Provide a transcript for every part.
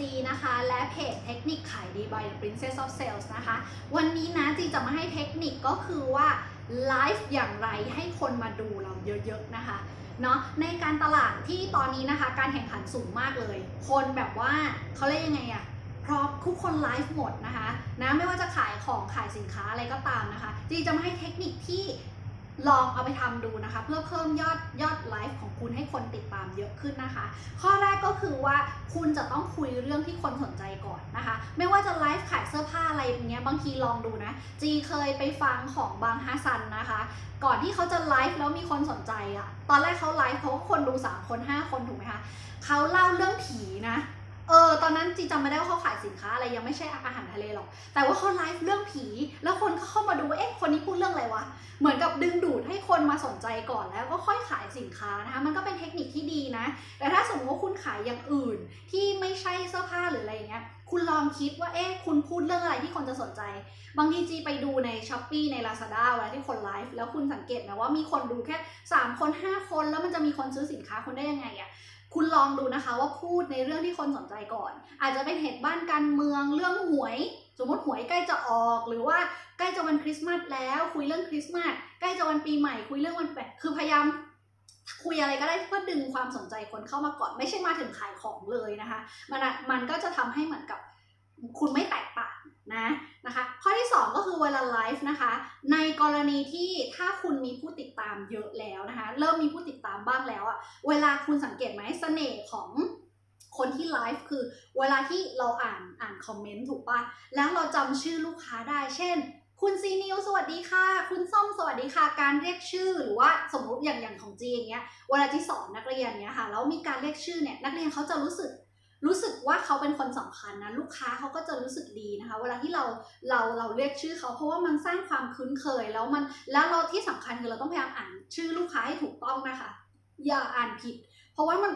จีนะคะ และเพจเทคนิคขายดี by the princess of sales นะคะ วันนี้นะจีจะมาให้เทคนิคก็คือว่าไลฟ์อย่างไรให้คนมาดูเราเยอะๆนะคะเนาะในการตลาดที่ตอนนี้นะคะการแข่งขันสูงมากเลย คนแบบว่าเขาเรียกยังไงอะพร้อมทุกคนไลฟ์หมดนะคะนะไม่ว่าจะขายของขายสินค้าอะไรก็ตามนะคะจีจะมาให้เทคนิคที่ ลองเอาไปทำดูนะคะ เพื่อเพิ่มยอดยอดไลฟ์ของคุณให้คนติดตามเยอะขึ้นนะคะ ข้อแรกก็คือว่าคุณจะต้องคุยเรื่องที่คนสนใจก่อนนะคะ ไม่ว่าจะไลฟ์ขายเสื้อผ้าอะไรอย่างเงี้ยบางทีลองดูนะ จีเคยไปฟังของบางฮัสซันนะคะ ก่อนที่เขาจะไลฟ์แล้วมีคนสนใจอะตอนแรกเขาไลฟ์เขาก็คนดู 3 คน 5 คนถูกไหมคะเขาเล่าเรื่องผีนะ เออตอนนั้นจีจำไม่ได้ว่าเขาขายสินค้าอะไรยังไม่ใช่อาหารทะเลหรอก แต่ว่าเขาไลฟ์เรื่องผี แล้วคนก็เข้ามาดูว่าเอ๊ะคนนี้พูดเรื่องอะไรวะ เหมือนกับดึงดูดให้คนมาสนใจก่อนแล้วก็ค่อยขายสินค้านะคะ มันก็เป็นเทคนิคที่ดีนะ แต่ถ้าสมมติว่าคุณขายอย่างอื่นที่ไม่ใช่เสื้อผ้าหรืออะไรเงี้ย องคิดว่าเอ๊ะคุณพูดเรื่องอะไรที่คนจะสนใจ บางทีจีไปดูใน s h อ p e e ใน Lazada เวลาที่คนไลฟ์แล้วคุณสังเกตนะว่ามีคนดูแค่ 3 คน 5 คนแล้วมันจะมีคนซื้อสินค้าคุณได้ยังไงอะคุณลองดูนะคะว่าพูดในเรื่องที่คนสนใจก่อน อาจจะเป็นเหตุบ้านการเมืองเรื่องหวย สมมติหวยใกล้จะออก หรือว่าใกล้จะวันคริสต์มาสแล้วคุยเรื่องคริสต์มาสใกล้จะวันปีใหม่ คุยเรื่องวันแปดคือพยายามคุยอะไรก็ได้เพื่อดึงความสนใจคนเข้ามาก่อน ไม่ใช่มาถึงขายของเลยนะคะ มันอะมันก็จะทำให้เหมือนกับ คุณไม่แตกต่างนะนะคะ ข้อที่ 2 ก็คือเวลาไลฟ์นะคะ ในกรณีที่ถ้าคุณมีผู้ติดตามเยอะแล้วนะคะ เริ่มมีผู้ติดตามบ้างแล้วอะเวลาคุณสังเกตไหมเสน่ห์ของคนที่ไลฟ์คือเวลาที่เราอ่านอ่านคอมเมนต์ถูกปะแล้วเราจำชื่อลูกค้าได้เช่นคุณซีนิวสวัสดีค่ะ คุณส้มสวัสดีค่ะ การเรียกชื่อหรือว่าสมมติอย่างอย่างของจีอย่างเงี้ยเวลาที่สอนนักเรียนเนี้ยค่ะแล้วมีการเรียกชื่อเนี่ยนักเรียนเขาจะรู้สึก รู้สึกว่าเขาเป็นคนสำคัญนะลูกค้าเขาก็จะรู้สึกดีนะคะ เวลาที่เราเราเราเรียกชื่อเขาเพราะว่ามันสร้างความคุ้นเคย แล้วมันแล้วเราที่สำคัญคือเราต้องพยายามอ่านชื่อลูกค้าให้ถูกต้องนะคะ อย่าอ่านผิด เพราะว่ามัน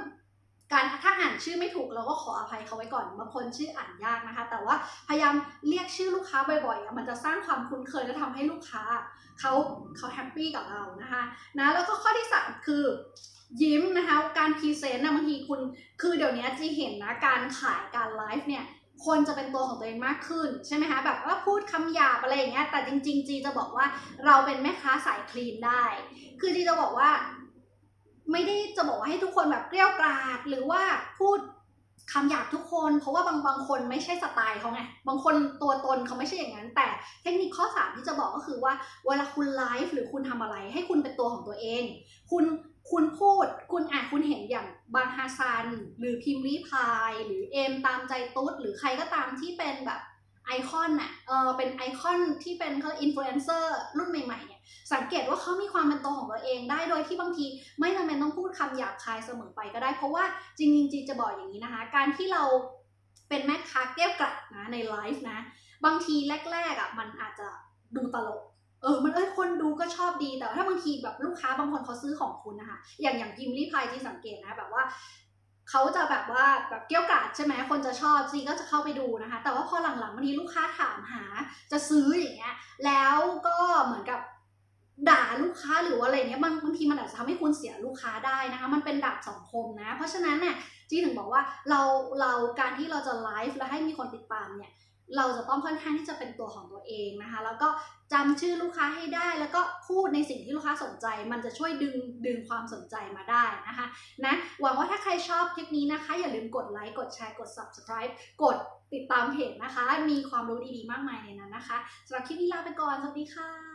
การถ้าอ่านชื่อไม่ถูกเราก็ขออภัยเขาไว้ก่อนบางคนชื่ออ่านยากนะคะ แต่ว่าพยายามเรียกชื่อลูกค้าบ่อยๆอะมันจะสร้างความคุ้นเคยและทำให้ลูกค้าเขาเขาแฮปปี้กับเรานะคะนะแล้วก็ข้อที่สามคือยิ้มนะคะการพรีเซนต์นะบางทีคุณคือเดี๋ยวนี้จีเห็นนะการขายการไลฟ์เนี่ยคนจะเป็นตัวของตัวเองมากขึ้นใช่ไหมคะแบบว่าพูดคำหยาบอะไรอย่างเงี้ยแต่จริง ๆ จีจะบอกว่าเราเป็นแม่ค้าสายคลีนได้ คือจีจะบอกว่า ไม่ได้จะบอกว่าให้ทุกคนแบบเกลี้ยวกราด หรือว่าพูดคำหยาบทุกคน เพราะว่าบางบางคนไม่ใช่สไตล์เขาไงบางคนตัวตนเขาไม่ใช่อย่างนั้น แต่เทคนิคข้อสามที่จะบอกก็คือว่า เวลาคุณไลฟ์หรือคุณทำอะไร ให้คุณเป็นตัวของตัวเอง คุณคุณพูดคุณอ่านคุณเห็นอย่างบางฮาซัน หรือพิมพ์รีพาย หรือเอมตามใจตุ๊ดหรือใครก็ตามที่เป็นแบบไอคอนน่ะเออเป็นไอคอนที่เป็นเขาอินฟลูเอนเซอร์รุ่นใหม่ๆเนี่ย สังเกตว่าเขามีความเป็นตัวของตัวเองได้โดยที่บางทีไม่จำเป็นต้องพูดคำหยาบคายเสมอไปก็ได้ เพราะว่าจริงๆจีจะบอกอย่างนี้นะคะ การที่เราเป็นแม่ค้าเกลี้ยวกล่อมนะในไลฟ์นะ บางทีแรกๆอะมันอาจจะดูตลกเออ มันเอ้ย คนดูก็ชอบดี แต่ถ้าบางทีแบบลูกค้าบางคนเขาซื้อของคุณนะคะ อย่างอย่างพิมรีพายที่สังเกตนะ แบบว่าเขาจะแบบว่าแบบเกี้ยวกาดใช่ไหมคนจะชอบจีก็จะเข้าไปดูนะคะ แต่ว่าพอหลังๆบางทีลูกค้าถามหาจะซื้ออย่างเงี้ย แล้วก็เหมือนกับ ลูกค้าหรือว่าอะไรเนี้ยบางบางทีมันอาจจะทำให้คุณเสียลูกค้าได้นะคะ มันเป็นดาบสองคมนะ เพราะฉะนั้นเนี่ยจีถึงบอกว่าเราเราการที่เราจะไลฟ์และให้มีคนติดตามเนี่ยเราจะต้องค่อนข้างที่จะเป็นตัวของตัวเองนะคะ แล้วก็จำชื่อลูกค้าให้ได้ แล้วก็พูดในสิ่งที่ลูกค้าสนใจ มันจะช่วยดึงดึงความสนใจมาได้นะคะนะหวังว่าถ้าใครชอบคลิปนี้นะคะ อย่าลืมกดไลค์กดแชร์กด subscribe กดติดตามเพจนะคะ มีความรู้ดีๆมากมายในนั้นนะคะสำหรับคลิปนี้ลาไปก่อนสวัสดีค่ะ